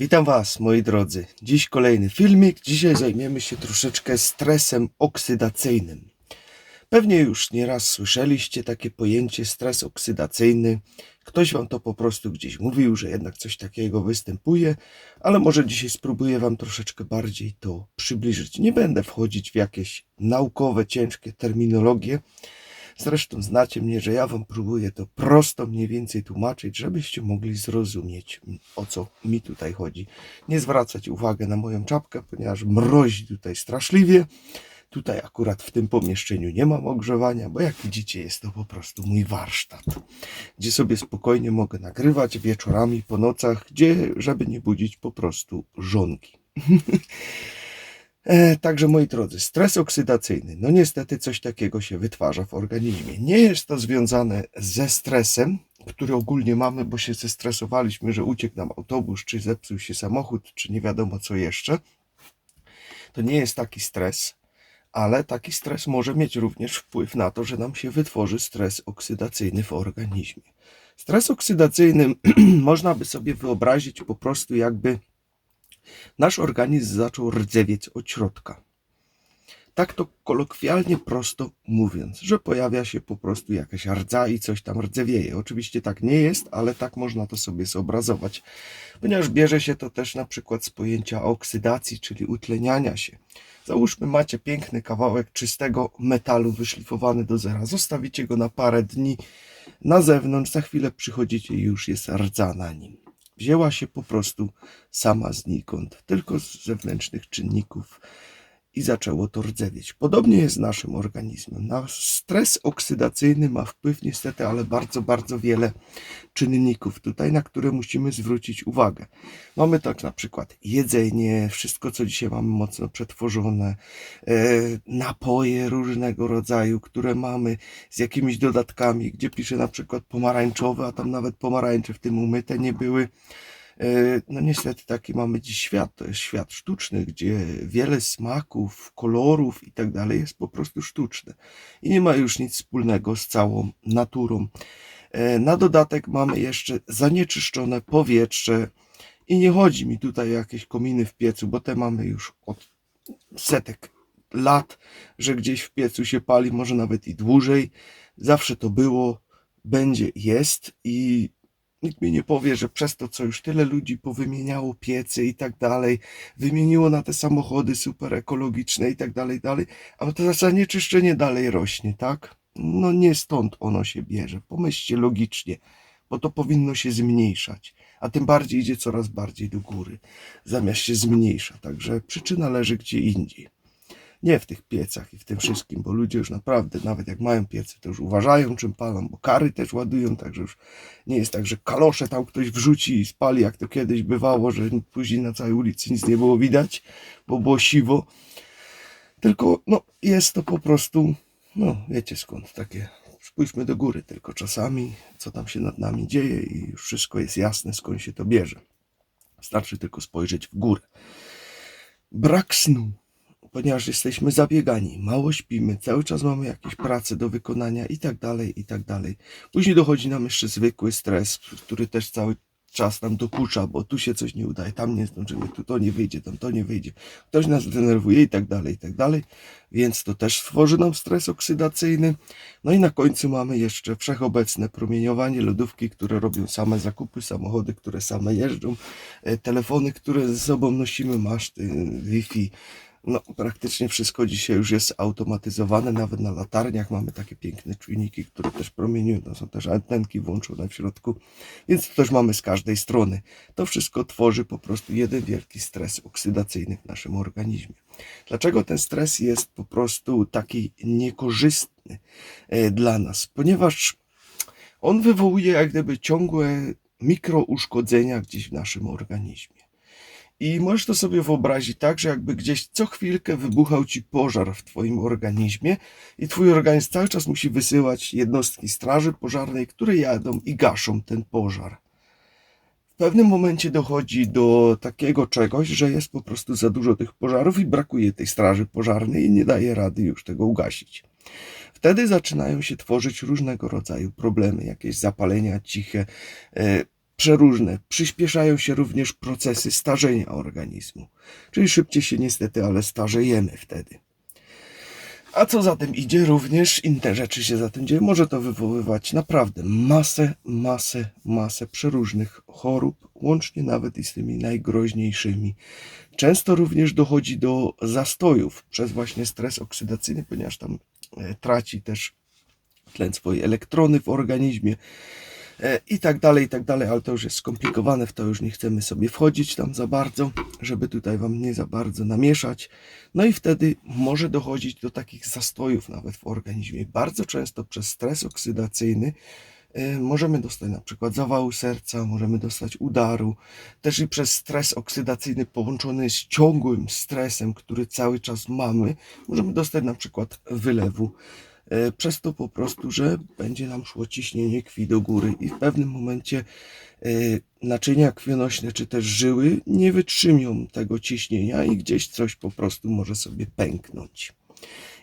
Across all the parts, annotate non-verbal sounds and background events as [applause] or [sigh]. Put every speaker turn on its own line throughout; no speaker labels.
Witam Was, moi drodzy. Dziś kolejny filmik. Dzisiaj zajmiemy się troszeczkę stresem oksydacyjnym. Pewnie już nieraz słyszeliście takie pojęcie stres oksydacyjny. Ktoś Wam to po prostu gdzieś mówił, że jednak coś takiego występuje, ale może dzisiaj spróbuję Wam troszeczkę bardziej to przybliżyć. Nie będę wchodzić w jakieś naukowe, ciężkie terminologie. Zresztą znacie mnie, że ja Wam próbuję to prosto mniej więcej tłumaczyć, żebyście mogli zrozumieć, o co mi tutaj chodzi. Nie zwracać uwagi na moją czapkę, ponieważ mrozi tutaj straszliwie. Tutaj akurat w tym pomieszczeniu nie mam ogrzewania, bo jak widzicie jest to po prostu mój warsztat, gdzie sobie spokojnie mogę nagrywać wieczorami, po nocach, gdzie, żeby nie budzić po prostu żonki. [laughs] E, Także moi drodzy, stres oksydacyjny, no niestety coś takiego się wytwarza w organizmie. Nie jest to związane ze stresem, który ogólnie mamy, bo się zestresowaliśmy, że uciekł nam autobus, czy zepsuł się samochód, czy nie wiadomo co jeszcze. To nie jest taki stres, ale taki stres może mieć również wpływ na to, że nam się wytworzy stres oksydacyjny w organizmie. Stres oksydacyjny [clears throat] można by sobie wyobrazić po prostu jakby nasz organizm zaczął rdzewieć od środka. Tak to kolokwialnie prosto mówiąc, że pojawia się po prostu jakaś rdza i coś tam rdzewieje. Oczywiście tak nie jest, ale tak można to sobie zobrazować, ponieważ bierze się to też na przykład z pojęcia oksydacji, czyli utleniania się. Załóżmy, macie piękny kawałek czystego metalu wyszlifowany do zera. Zostawicie go na parę dni na zewnątrz, za chwilę przychodzicie i już jest rdza na nim wzięła się po prostu sama znikąd, tylko z zewnętrznych czynników i zaczęło to rdzewieć. Podobnie jest z naszym organizmem. Nasz stres oksydacyjny ma wpływ niestety, ale bardzo, bardzo wiele czynników tutaj, na które musimy zwrócić uwagę. Mamy tak na przykład jedzenie, wszystko co dzisiaj mamy mocno przetworzone, e, napoje różnego rodzaju, które mamy z jakimiś dodatkami, gdzie pisze na przykład pomarańczowe, a tam nawet pomarańcze w tym umyte nie były. E, No niestety taki mamy dziś świat, to jest świat sztuczny, gdzie wiele smaków, kolorów i tak dalej jest po prostu sztuczne i nie ma już nic wspólnego z całą naturą. E, Na dodatek mamy jeszcze zanieczyszczone powietrze i nie chodzi mi tutaj o jakieś kominy w piecu, bo te mamy już od setek lat, że gdzieś w piecu się pali, może nawet i dłużej. Zawsze to było, będzie, jest i nikt mi nie powie, że przez to, co już tyle ludzi powymieniało piecy i tak dalej, wymieniło na te samochody super ekologiczne i tak dalej, dalej, a to zanieczyszczenie dalej rośnie, tak? No nie stąd ono się bierze. Pomyślcie logicznie, bo to powinno się zmniejszać, a tym bardziej idzie coraz bardziej do góry, zamiast się zmniejsza. Także przyczyna leży gdzie indziej. Nie w tych piecach i w tym wszystkim, bo ludzie już naprawdę, nawet jak mają piecy, to już uważają, czym palą, bo kary też ładują, także już nie jest tak, że kalosze tam ktoś wrzuci i spali, jak to kiedyś bywało, że później na całej ulicy nic nie było widać, bo było siwo. Tylko, no, jest to po prostu, no, wiecie skąd, takie, spójrzmy do góry tylko czasami, co tam się nad nami dzieje i już wszystko jest jasne, skąd się to bierze. Starczy tylko spojrzeć w górę. Brak snu, ponieważ jesteśmy zabiegani, mało śpimy, cały czas mamy jakieś prace do wykonania i tak dalej, i tak dalej. Później dochodzi nam jeszcze zwykły stres, który też cały czas nam dokucza, bo tu się coś nie udaje, tam nie zdążymy, tu to nie wyjdzie, tam to nie wyjdzie. Ktoś nas denerwuje i tak dalej, i tak dalej. Więc to też stworzy nam stres oksydacyjny. No i na końcu mamy jeszcze wszechobecne promieniowanie, lodówki, które robią same zakupy, samochody, które same jeżdżą, e, telefony, które ze sobą nosimy, maszty, Wi-Fi. No, praktycznie wszystko dzisiaj już jest automatyzowane, nawet na latarniach mamy takie piękne czujniki, które też promieniują, to są też antenki włączone w środku, więc to też mamy z każdej strony. To wszystko tworzy po prostu jeden wielki stres oksydacyjny w naszym organizmie. Dlaczego ten stres jest po prostu taki niekorzystny e, dla nas? Ponieważ on wywołuje jak gdyby ciągłe mikrouszkodzenia gdzieś w naszym organizmie. I możesz to sobie wyobrazić tak, że jakby gdzieś co chwilkę wybuchał ci pożar w twoim organizmie i twój organizm cały czas musi wysyłać jednostki straży pożarnej, które jadą i gaszą ten pożar. W pewnym momencie dochodzi do takiego czegoś, że jest po prostu za dużo tych pożarów i brakuje tej straży pożarnej i nie daje rady już tego ugasić. Wtedy zaczynają się tworzyć różnego rodzaju problemy, jakieś zapalenia ciche, e, przeróżne. Przyspieszają się również procesy starzenia organizmu. Czyli szybciej się niestety, ale starzejemy wtedy. A co za tym idzie, również inne rzeczy się za tym dzieją. Może to wywoływać naprawdę masę, masę, masę przeróżnych chorób, łącznie nawet i z tymi najgroźniejszymi. Często również dochodzi do zastojów przez właśnie stres oksydacyjny, ponieważ tam e, traci też tlen swoje elektrony w organizmie i tak dalej, i tak dalej, ale to już jest skomplikowane, w to już nie chcemy sobie wchodzić tam za bardzo, żeby tutaj Wam nie za bardzo namieszać. No i wtedy może dochodzić do takich zastojów nawet w organizmie. Bardzo często przez stres oksydacyjny e, możemy dostać na przykład zawału serca, możemy dostać udaru, też i przez stres oksydacyjny połączony z ciągłym stresem, który cały czas mamy, możemy dostać na przykład wylewu E, przez to po prostu, że będzie nam szło ciśnienie krwi do góry i w pewnym momencie e, naczynia krwionośne czy też żyły nie wytrzymią tego ciśnienia i gdzieś coś po prostu może sobie pęknąć.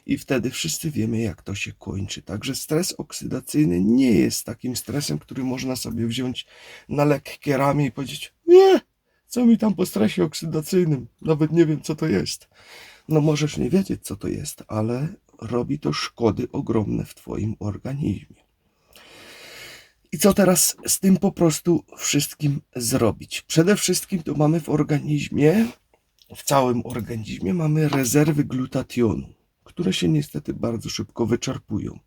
I wtedy wszyscy wiemy, jak to się kończy. Także stres oksydacyjny nie jest takim stresem, który można sobie wziąć na lekkie ramię i powiedzieć: Nie, co mi tam po stresie oksydacyjnym? Nawet nie wiem, co to jest. No, możesz nie wiedzieć, co to jest, ale robi to szkody ogromne w Twoim organizmie. I co teraz z tym po prostu wszystkim zrobić? Przede wszystkim to mamy w organizmie, w całym organizmie mamy rezerwy glutationu, które się niestety bardzo szybko wyczerpują.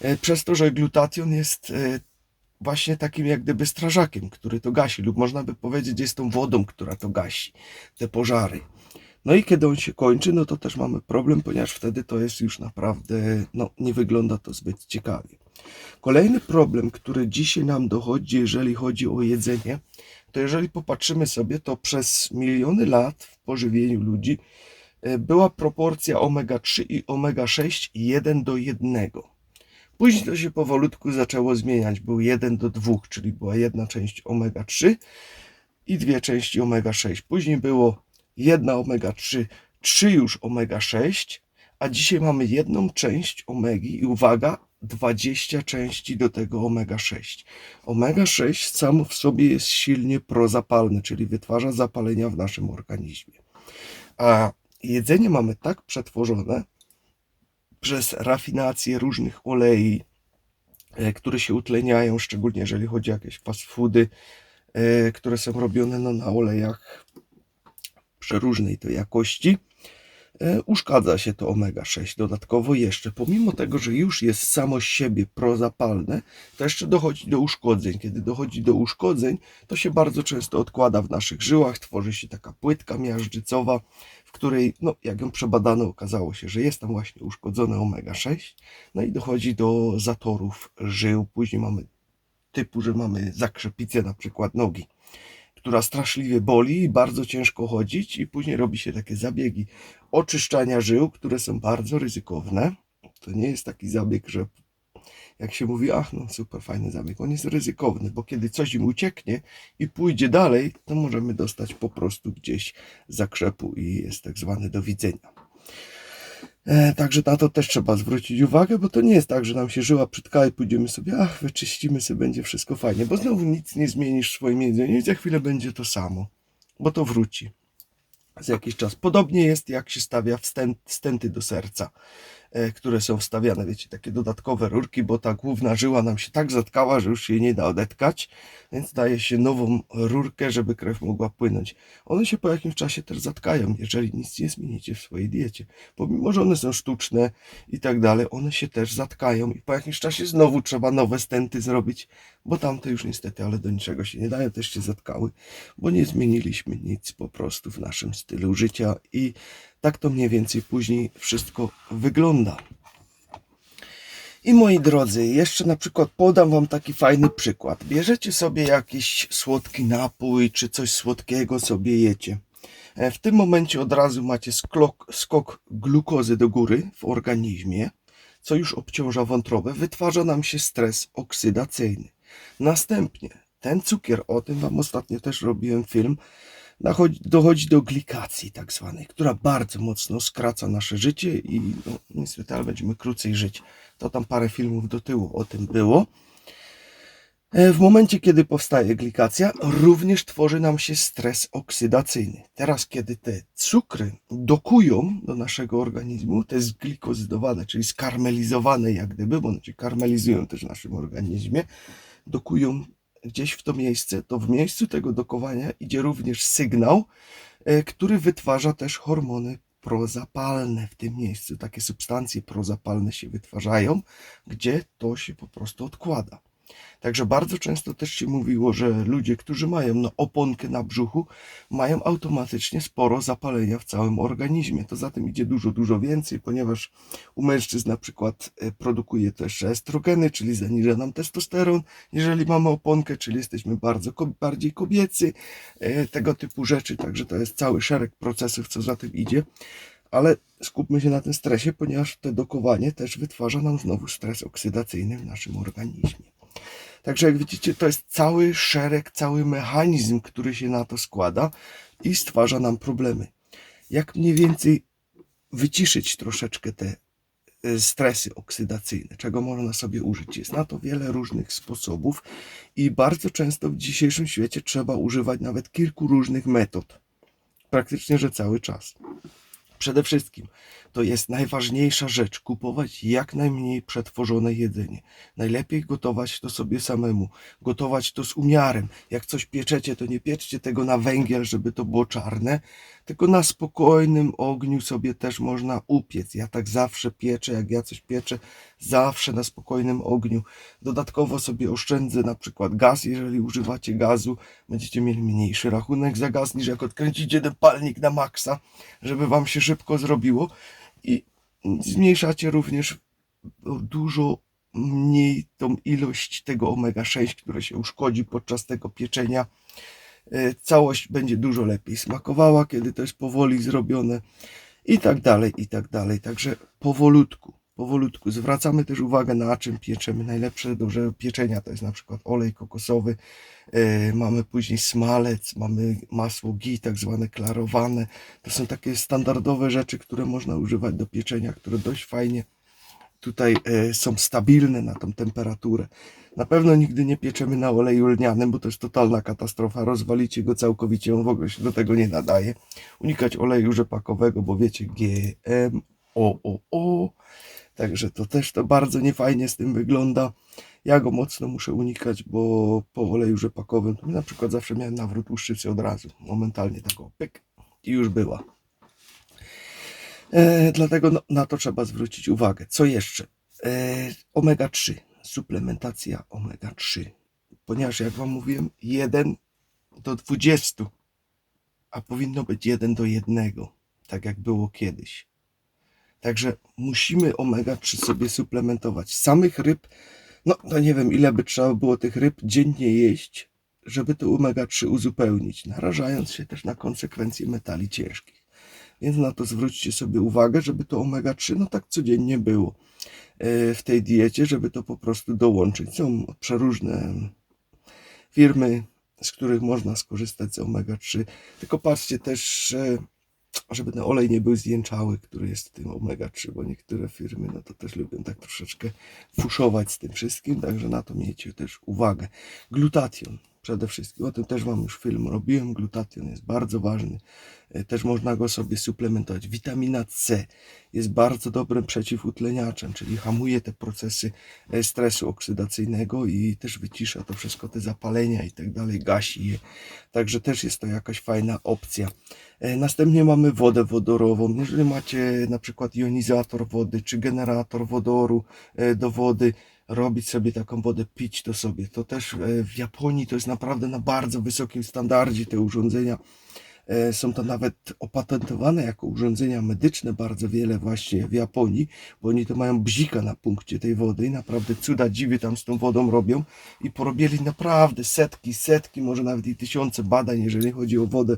E, Przez to, że glutation jest e, właśnie takim jak gdyby strażakiem, który to gasi, lub można by powiedzieć, jest tą wodą, która to gasi, te pożary. No i kiedy on się kończy, no to też mamy problem, ponieważ wtedy to jest już naprawdę, no nie wygląda to zbyt ciekawie. Kolejny problem, który dzisiaj nam dochodzi, jeżeli chodzi o jedzenie, to jeżeli popatrzymy sobie, to przez miliony lat w pożywieniu ludzi e, była proporcja omega-3 i omega-6 1 do 1. Później to się powolutku zaczęło zmieniać. Był 1 do 2, czyli była jedna część omega-3 i dwie części omega-6. Później było jedna omega-3, trzy już omega-6, a dzisiaj mamy jedną część omegi i uwaga, 20 części do tego omega-6. Omega-6 samo w sobie jest silnie prozapalne, czyli wytwarza zapalenia w naszym organizmie. A jedzenie mamy tak przetworzone przez rafinację różnych olei, e, które się utleniają, szczególnie jeżeli chodzi o jakieś fast foody, e, które są robione no, na olejach przeróżnej to jakości, e, uszkadza się to omega-6. Dodatkowo jeszcze, pomimo tego, że już jest samo siebie prozapalne, to jeszcze dochodzi do uszkodzeń. Kiedy dochodzi do uszkodzeń, to się bardzo często odkłada w naszych żyłach, tworzy się taka płytka miażdżycowa, w której, no, jak ją przebadano, okazało się, że jest tam właśnie uszkodzone omega-6, no i dochodzi do zatorów żył. Później mamy typu, że mamy zakrzepicę na przykład nogi która straszliwie boli i bardzo ciężko chodzić, i później robi się takie zabiegi oczyszczania żył, które są bardzo ryzykowne. To nie jest taki zabieg, że jak się mówi, ach, no super fajny zabieg. On jest ryzykowny, bo kiedy coś im ucieknie i pójdzie dalej, to możemy dostać po prostu gdzieś zakrzepu i jest tak zwany do widzenia. E, Także na to też trzeba zwrócić uwagę, bo to nie jest tak, że nam się żyła przytka i pójdziemy sobie, ach, wyczyścimy sobie, będzie wszystko fajnie, bo znowu nic nie zmienisz w swoim jedzeniu i za chwilę będzie to samo, bo to wróci za jakiś czas. Podobnie jest, jak się stawia stenty do serca, które są wstawiane, wiecie, takie dodatkowe rurki, bo ta główna żyła nam się tak zatkała, że już się nie da odetkać, więc daje się nową rurkę, żeby krew mogła płynąć. One się po jakimś czasie też zatkają, jeżeli nic nie zmienicie w swojej diecie. Pomimo, że one są sztuczne i tak dalej, one się też zatkają i po jakimś czasie znowu trzeba nowe stenty zrobić, bo tamte już niestety, ale do niczego się nie dają, też się zatkały, bo nie zmieniliśmy nic po prostu w naszym stylu życia i tak to mniej więcej później wszystko wygląda. I moi drodzy, jeszcze na przykład podam Wam taki fajny przykład. Bierzecie sobie jakiś słodki napój, czy coś słodkiego sobie jecie. E, W tym momencie od razu macie skok, skok glukozy do góry w organizmie, co już obciąża wątrobę. Wytwarza nam się stres oksydacyjny. Następnie ten cukier, o tym Wam ostatnio też robiłem film, dochodzi, do glikacji tak zwanej, która bardzo mocno skraca nasze życie i no, niestety ale będziemy krócej żyć. To tam parę filmów do tyłu o tym było. E, W momencie, kiedy powstaje glikacja, również tworzy nam się stres oksydacyjny. Teraz, kiedy te cukry dokują do naszego organizmu, te zglikozydowane, czyli skarmelizowane jak gdyby, bo one się karmelizują też w naszym organizmie, dokują gdzieś w to miejsce, to w miejscu tego dokowania idzie również sygnał, e, który wytwarza też hormony prozapalne w tym miejscu. Takie substancje prozapalne się wytwarzają, gdzie to się po prostu odkłada. Także bardzo często też się mówiło, że ludzie, którzy mają no, oponkę na brzuchu, mają automatycznie sporo zapalenia w całym organizmie. To za tym idzie dużo, dużo więcej, ponieważ u mężczyzn na przykład e, produkuje też estrogeny, czyli zaniża nam testosteron, jeżeli mamy oponkę, czyli jesteśmy bardzo bardziej kobiecy, e, tego typu rzeczy. Także to jest cały szereg procesów, co za tym idzie. Ale skupmy się na tym stresie, ponieważ to dokowanie też wytwarza nam znowu stres oksydacyjny w naszym organizmie. Także jak widzicie, to jest cały szereg, cały mechanizm, który się na to składa i stwarza nam problemy. Jak mniej więcej wyciszyć troszeczkę te e, stresy oksydacyjne, czego można sobie użyć? Jest na to wiele różnych sposobów i bardzo często w dzisiejszym świecie trzeba używać nawet kilku różnych metod. Praktycznie, że cały czas. Przede wszystkim to jest najważniejsza rzecz kupować jak najmniej przetworzone jedzenie. Najlepiej gotować to sobie samemu, gotować to z umiarem. Jak coś pieczecie, to nie pieczcie tego na węgiel, żeby to było czarne, tylko na spokojnym ogniu sobie też można upiec. Ja tak zawsze pieczę, jak ja coś pieczę, zawsze na spokojnym ogniu. Dodatkowo sobie oszczędzę na przykład gaz, jeżeli używacie gazu, będziecie mieli mniejszy rachunek za gaz niż jak odkręcicie ten palnik na maksa, żeby wam się szybko zrobiło i zmniejszacie również dużo mniej tą ilość tego omega-6, które się uszkodzi podczas tego pieczenia. E, Całość będzie dużo lepiej smakowała, kiedy to jest powoli zrobione i tak dalej, i tak dalej. Także powolutku, powolutku. Zwracamy też uwagę na czym pieczemy. Najlepsze do że- pieczenia to jest na przykład olej kokosowy, e, mamy później smalec, mamy masło ghee, tak zwane klarowane. To są takie standardowe rzeczy, które można używać do pieczenia, które dość fajnie tutaj e, są stabilne na tą temperaturę. Na pewno nigdy nie pieczemy na oleju lnianym, bo to jest totalna katastrofa. Rozwalicie go całkowicie, on w ogóle się do tego nie nadaje. Unikać oleju rzepakowego, bo wiecie, GM, o, o. Także to też to bardzo niefajnie z tym wygląda. Ja go mocno muszę unikać, bo po oleju rzepakowym to na przykład zawsze miałem nawrót łuszczycy od razu. Momentalnie tak o pyk i już była. E, dlatego no, na to trzeba zwrócić uwagę. Co jeszcze? E, omega-3, suplementacja omega-3. Ponieważ, jak Wam mówiłem, 1 do 20, a powinno być 1 do 1, tak jak było kiedyś. Także musimy omega-3 sobie suplementować. Samych ryb, no to nie wiem, ile by trzeba było tych ryb dziennie jeść, żeby to omega-3 uzupełnić, narażając się też na konsekwencje metali ciężkich. Więc na to zwróćcie sobie uwagę, żeby to omega-3 no tak codziennie było e, w tej diecie, żeby to po prostu dołączyć. Są przeróżne firmy, z których można skorzystać z omega-3. Tylko patrzcie też, że żeby ten olej nie był zjęczały, który jest w tym omega-3, bo niektóre firmy no to też lubią tak troszeczkę fuszować z tym wszystkim, także na to miejcie też uwagę. Glutation przede wszystkim, o tym też Wam już film robiłem, glutation jest bardzo ważny, E, też można go sobie suplementować. Witamina C jest bardzo dobrym przeciwutleniaczem, czyli hamuje te procesy e, stresu oksydacyjnego i też wycisza to wszystko, te zapalenia i tak dalej, gasi je. Także też jest to jakaś fajna opcja. E, Następnie mamy wodę wodorową. Jeżeli macie na przykład jonizator wody czy generator wodoru do wody, robić sobie taką wodę, pić to sobie. To też e, w Japonii to jest naprawdę na bardzo wysokim standardzie te urządzenia. E, Są to nawet opatentowane jako urządzenia medyczne bardzo wiele właśnie w Japonii, bo oni to mają bzika na punkcie tej wody i naprawdę cuda dziwy tam z tą wodą robią i porobili naprawdę setki, setki, może nawet i tysiące badań, jeżeli chodzi o wodę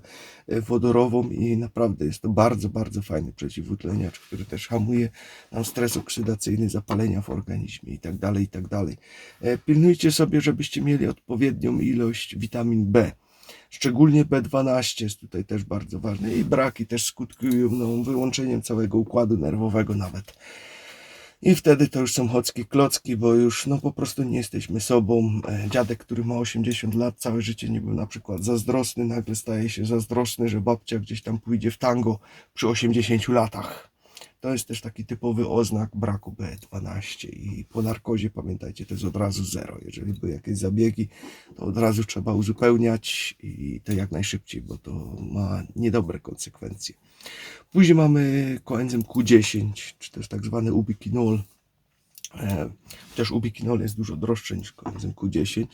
e, wodorową i naprawdę jest to bardzo, bardzo fajny przeciwutleniacz, który też hamuje nam stres oksydacyjny, zapalenia w organizmie i tak dalej, i tak dalej. E, Pilnujcie sobie, żebyście mieli odpowiednią ilość witamin B. Szczególnie B12 jest tutaj też bardzo ważny i braki też skutkują no, wyłączeniem całego układu nerwowego nawet. I wtedy to już są chocki klocki, bo już no po prostu nie jesteśmy sobą. E, Dziadek, który ma 80 lat, całe życie nie był na przykład zazdrosny, nagle staje się zazdrosny, że babcia gdzieś tam pójdzie w tango przy 80 latach. To jest też taki typowy oznak braku B12 i po narkozie pamiętajcie, to jest od razu zero. Jeżeli były jakieś zabiegi, to od razu trzeba uzupełniać i to jak najszybciej, bo to ma niedobre konsekwencje. Później mamy koenzym Q10, czy też tak zwany ubiquinol. E, Też ubiquinol jest dużo droższy niż koenzym Q10.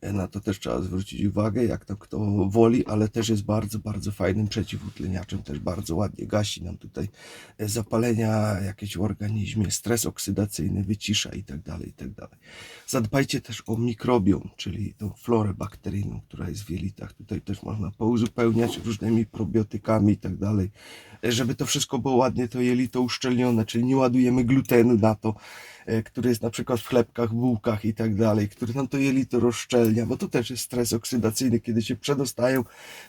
E, Na to też trzeba zwrócić uwagę, jak to kto woli, ale też jest bardzo, bardzo fajnym przeciwutleniaczem. Też bardzo ładnie gasi nam tutaj e, zapalenia jakieś w organizmie, stres oksydacyjny wycisza i tak dalej, i tak dalej. Zadbajcie też o mikrobiom, czyli tą florę bakteryjną, która jest w jelitach. Tutaj też można pouzupełniać różnymi probiotykami i tak dalej, e, żeby to wszystko było ładnie to jelito uszczelnione, czyli nie ładujemy glutenu na to, który jest na przykład w chlebkach, bułkach i tak dalej, który nam to jelito rozszczelnia, bo to też jest stres oksydacyjny, kiedy się przedostają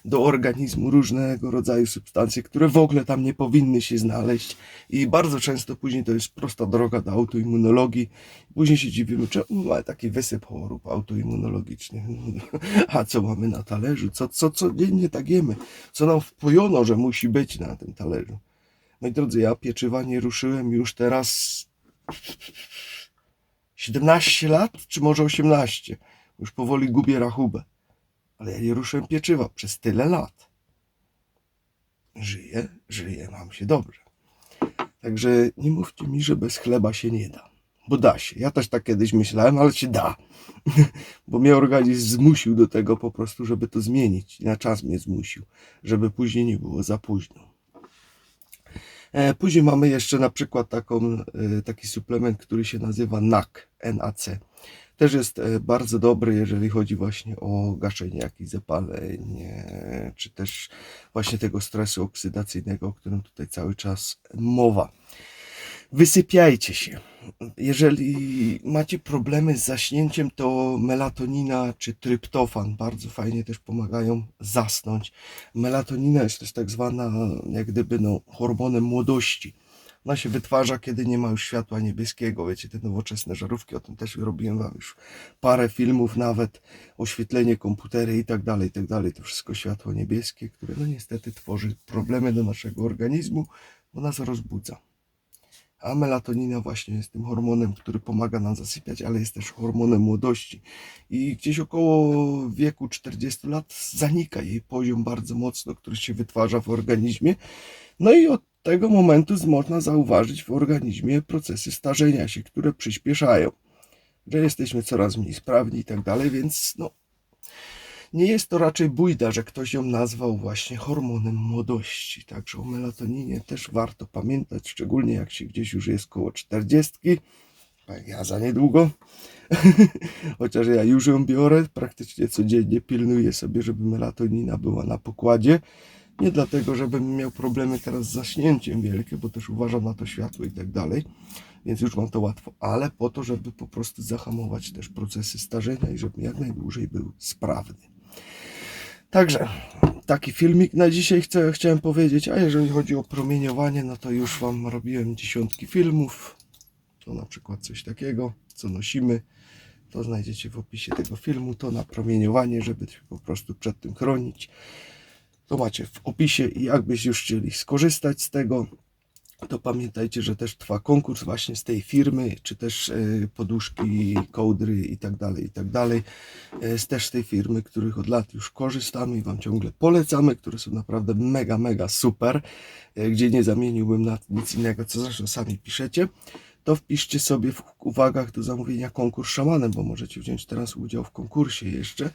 do organizmu różnego rodzaju substancje, które w ogóle tam nie powinny się znaleźć i bardzo często później to jest prosta droga do autoimmunologii. Później się dziwimy, czemu mamy taki wysyp chorób autoimmunologicznych. [laughs] A co mamy na talerzu? Co, co codziennie tak jemy? Co nam wpojono, że musi być na tym talerzu? Moi drodzy, ja pieczywa nie ruszyłem już teraz 17 lat, czy może 18. Już powoli gubię rachubę. Ale ja nie ruszyłem pieczywa przez tyle lat. Żyję, żyję, mam się dobrze. Także nie mówcie mi, że bez chleba się nie da. Bo da się. Ja też tak kiedyś myślałem, ale się da. [laughs] Bo mnie organizm zmusił do tego po prostu, żeby to zmienić. Na czas mnie zmusił, żeby później nie było za późno. E, Później mamy jeszcze na przykład taką, e, taki suplement, który się nazywa NAC, NAC. Też jest e, bardzo dobry, jeżeli chodzi właśnie o gaszenie jakichś zapaleń, czy też właśnie tego stresu oksydacyjnego, o którym tutaj cały czas mowa. Wysypiajcie się. Jeżeli macie problemy z zaśnięciem, to melatonina czy tryptofan bardzo fajnie też pomagają zasnąć. Melatonina jest też tak zwana, jak gdyby, no, hormonem młodości. Ona się wytwarza, kiedy nie ma już światła niebieskiego. Wiecie, te nowoczesne żarówki, o tym też robiłem wam już parę filmów, nawet oświetlenie, komputery i tak dalej, i tak dalej. To wszystko światło niebieskie, które no niestety tworzy problemy do naszego organizmu, bo nas rozbudza. A melatonina właśnie jest tym hormonem, który pomaga nam zasypiać, ale jest też hormonem młodości. I gdzieś około wieku 40 lat zanika jej poziom bardzo mocno, który się wytwarza w organizmie. No i od tego momentu można zauważyć w organizmie procesy starzenia się, które przyspieszają. Że jesteśmy coraz mniej sprawni i tak dalej, więc no, nie jest to raczej bójda, że ktoś ją nazwał właśnie hormonem młodości. Także o melatoninie też warto pamiętać, szczególnie jak się gdzieś już jest koło 40. tak jak Ja za niedługo. [laughs] Chociaż ja już ją biorę, praktycznie codziennie pilnuję sobie, żeby melatonina była na pokładzie. Nie dlatego, żebym miał problemy teraz z zaśnięciem wielkie, bo też uważam na to światło i tak dalej, więc już mam to łatwo, ale po to, żeby po prostu zahamować też procesy starzenia i żeby jak najdłużej był sprawny. Także taki filmik na dzisiaj chcę, chciałem powiedzieć, a jeżeli chodzi o promieniowanie, no to już Wam robiłem dziesiątki filmów, to na przykład coś takiego, co nosimy, to znajdziecie w opisie tego filmu, to na promieniowanie, żeby się po prostu przed tym chronić. To macie w opisie i jakbyś już chcieli skorzystać z tego, to pamiętajcie, że też trwa konkurs właśnie z tej firmy, czy też e, poduszki, kołdry i tak dalej, i tak dalej. E, Z też tej firmy, których od lat już korzystamy i Wam ciągle polecamy, które są naprawdę mega, mega super, e, gdzie nie zamieniłbym na nic innego, co zresztą sami piszecie. To wpiszcie sobie w uwagach do zamówienia konkurs szamanem, bo możecie wziąć teraz udział w konkursie jeszcze.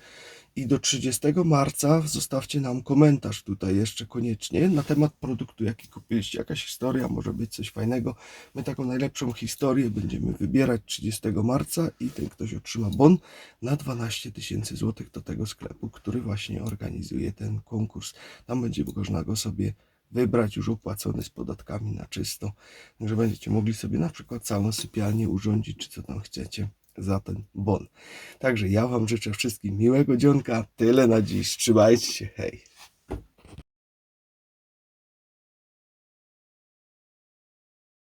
I do 30 marca zostawcie nam komentarz tutaj jeszcze koniecznie na temat produktu, jaki kupiliście. Jakaś historia, może być coś fajnego. My taką najlepszą historię będziemy wybierać 30 marca i ten ktoś otrzyma bon na 12 tysięcy złotych do tego sklepu, który właśnie organizuje ten konkurs. Tam będzie można go sobie wybrać już opłacony z podatkami na czysto, że będziecie mogli sobie na przykład całą sypialnię urządzić, czy co tam chcecie za ten bon. Także ja Wam życzę wszystkim miłego dzionka. Tyle na dziś. Trzymajcie się. Hej.